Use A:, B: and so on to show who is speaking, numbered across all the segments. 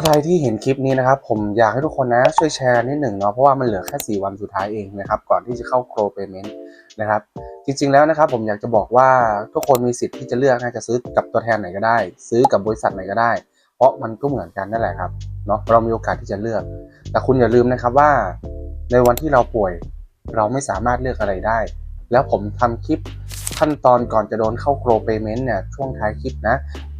A: ใครที่เห็นคลิปนี้นะครับ ผมอยากให้ทุกคนนะช่วยแชร์นิดหนึ่งเนาะเพราะว่ามันเหลือแค่ 4 วันสุดท้ายเองนะครับ ก่อนที่จะเข้าโครเปเมนต์นะครับ จริงๆแล้วนะครับ ผมอยากจะบอกว่าทุกคนมีสิทธิ์ที่จะเลือกนะจะซื้อกับตัวแทนไหนก็ได้ ซื้อกับบริษัทไหนก็ได้ เพราะมันก็เหมือนกันนั่นแหละครับเนาะเรามีโอกาสที่จะเลือก แต่คุณอย่าลืมนะครับว่า ในวันที่เราป่วย เราไม่สามารถเลือกอะไรได้ แล้วผมทำคลิป ขั้นตอนก่อนจะโดนเข้าโครเปเมนต์เนี่ยช่วงท้ายคลิปนะ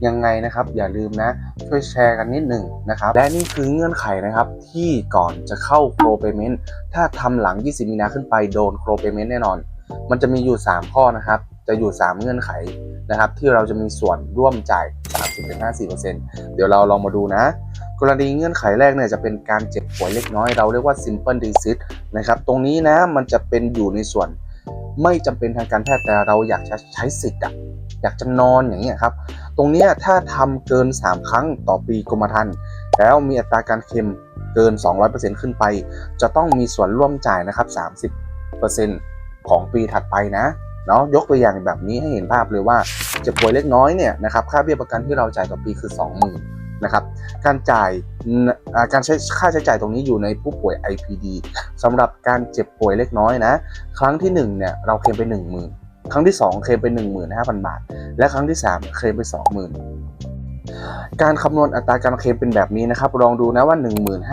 A: ยังไงนะครับ อย่าลืมนะ ช่วยแชร์กันนิดหนึ่งนะครับ และนี่คือเงื่อนไขนะครับที่ก่อนจะเข้าโครเปเมนต์ถ้าทำหลัง 20 มีนาขึ้นไปโดนโครเปเมนต์แน่นอน มันจะมีอยู่ 3 ข้อนะครับ จะอยู่ 3 เงื่อนไขนะครับ ที่เราจะมีส่วนร่วมจ่าย 30-54%เดี๋ยวเราลองมาดูนะกรณีเงื่อนไขแรกเนี่ยจะเป็นการเจ็บป่วยเล็กน้อยเราเรียกว่า simple disease นะครับ ตรงนี้นะมันจะเป็นอยู่ในส่วน ไม่จำเป็นทางการแพทย์แต่เราอยากจะใช้สิทธิ์อะอยากจะนอนอย่างเงี้ยครับ ตรงเนี้ยถ้าทำเกิน 3 ครั้งต่อปีกรมธรรม์แล้วมีอัตราการเค็มเกิน 200%ขึ้นไป จะต้องมีส่วนร่วมจ่ายนะครับ 30%ของปีถัดไปนะเนาะยกตัวอย่างแบบนี้ให้เห็นภาพเลยว่าเจ็บป่วยเล็กน้อยเนี่ยนะครับค่าเบี้ยประกันที่เราจ่ายต่อปีคือ 20,000 นะครับ การจ่ายการใช้ค่าใช้จ่ายตรงนี้อยู่ในผู้ป่วย IPD สำหรับการเจ็บป่วยเล็กน้อยนะ ครั้งที่1เนี่ยเราเคลมไป 10,000 ครั้งที่ 2 เคลมไป 15,000 บาท และครั้งที่ 3 เคลมไป 20,000 การคำนวณอัตราการเคลมเป็นแบบนี้นะครับ ลองดูนะว่า 1 5 0 0 0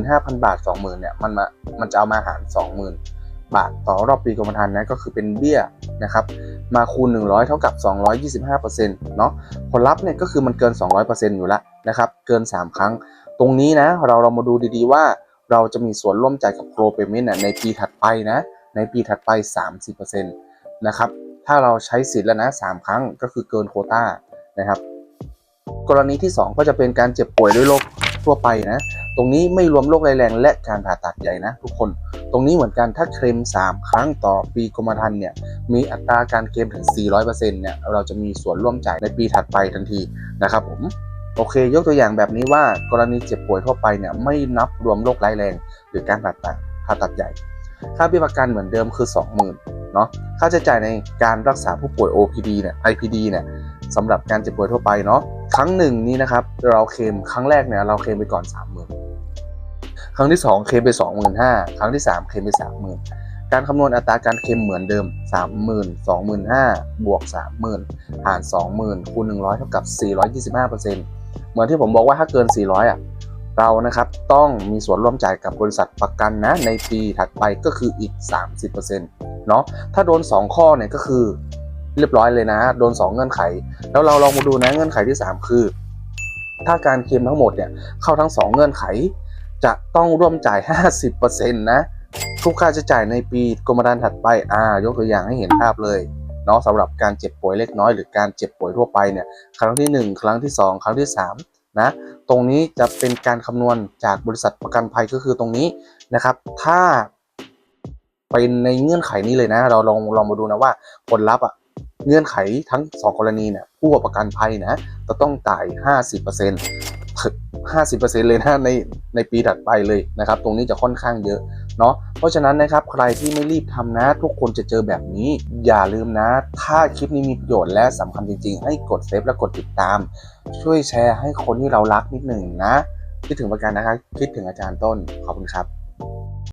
A: 15,000 บาท 20,000เนี่ยมันมามันจะเอามาหาร 20,000 บาทต่อรอบปีกรมธรรม์นะก็คือเป็นเบี้ยนะครับมาคูณ 100 เท่ากับ 225%เนาะผลลัพธ์เนี่ยก็คือมันเกิน 200%อยู่แล้วนะครับเกิน 3 ครั้ง ตรงนี้นะเราเรามาดูดีๆว่าเราจะมีส่วนร่วมจ่ายกับโครเปเมนต์ในปีถัดไปนะในปีถัดไป 30%นะครับถ้าเราใช้สิทธิ์แล้วนะ 3 ครั้งก็คือเกินโคต้านะครับกรณีที่ 2 ก็จะเป็นการเจ็บป่วยด้วยโรค ทั่วไปนะ ตรงนี้ไม่รวมโรคร้ายแรงและการผ่าตัดใหญ่นะทุกคน ตรงนี้เหมือนกันถ้าเคลม 3 ครั้งต่อปีกรมธรรม์เนี่ย มีอัตราการเคลมถึง 400%เนี่ย เราจะมีส่วนร่วมจ่ายในปีถัดไปทันทีนะครับผมโอเค ยกตัวอย่างแบบนี้ว่ากรณีเจ็บป่วยทั่วไปเนี่ยไม่นับรวมโรคร้ายแรง หรือการผ่าตัดผ่าตัดใหญ่ ค่าเบี้ยประกันเหมือนเดิมคือ 20,000เนาะค่าใช้จ่ายในการรักษาผู้ป่วย OPD เนี่ย IPD เนี่ย สำหรับการเจ็บป่วยทั่วไปเนาะครั้งหนึ่งนี้นะครับเราเคมครั้งแรกเนี่ยเราเคมไปก่อน30,000ครั้งที่ 2 เคมไป 25,000ครั้งที่ 3 เคมไป 30,000 การคำนวณอัตราการเคมเหมือนเดิม 30,000 25,000บวก 30,000 หาร 20,000คูณ100 เท่ากับ 425%เหมือนที่ผมบอกว่าถ้าเกิน 400อะเรานะครับต้องมีส่วนร่วมจ่ายกับบริษัทประกันนะในปีถัดไปก็คืออีก 30%เนาะถ้าโดน 2 ข้อเนี่ยก็คือ เรียบร้อยเลยนะ โดน 2 เงื่อนไข แล้วเราลองมาดูนะเงื่อนไขที่ 3 คือ ถ้าการเคลมทั้งหมดเนี่ยเข้าทั้ง 2 เงื่อนไข จะต้องร่วมจ่าย 50%นะทุกค่าใช้จ่ายในปีกรมธรรม์ถัดไปอ่ายกตัวอย่างให้เห็นภาพเลยเนาะสำหรับการเจ็บป่วยเล็กน้อยหรือการเจ็บป่วยทั่วไปเนี่ยครั้งที่ 1 ครั้งที่ 2 ครั้งที่ 3 นะ ตรงนี้จะเป็นการคำนวณจากบริษัทประกันภัยก็คือตรงนี้นะครับ ถ้าเป็นในเงื่อนไขนี้เลยนะ เราลองลองมาดูนะว่าผลลัพธ์อะ เงื่อนไขทั้ง 2 กรณีเนี่ยผู้ประกันภัยนะจะต้องจ่าย 50% 50%เลยนะในในปีถัดไปเลยนะครับ ตรงนี้จะค่อนข้างเยอะเนาะเพราะฉะนั้นนะครับใครที่ไม่รีบทำนะ ทุกคนจะเจอแบบนี้ อย่าลืมนะ ถ้าคลิปนี้มีประโยชน์และสำคัญจริงๆ ให้กดเซฟและกดติดตาม ช่วยแชร์ให้คนที่เรารักนิดหนึ่งนะ คิดถึงประกันนะครับ คิดถึงอาจารย์ต้นขอบคุณครับ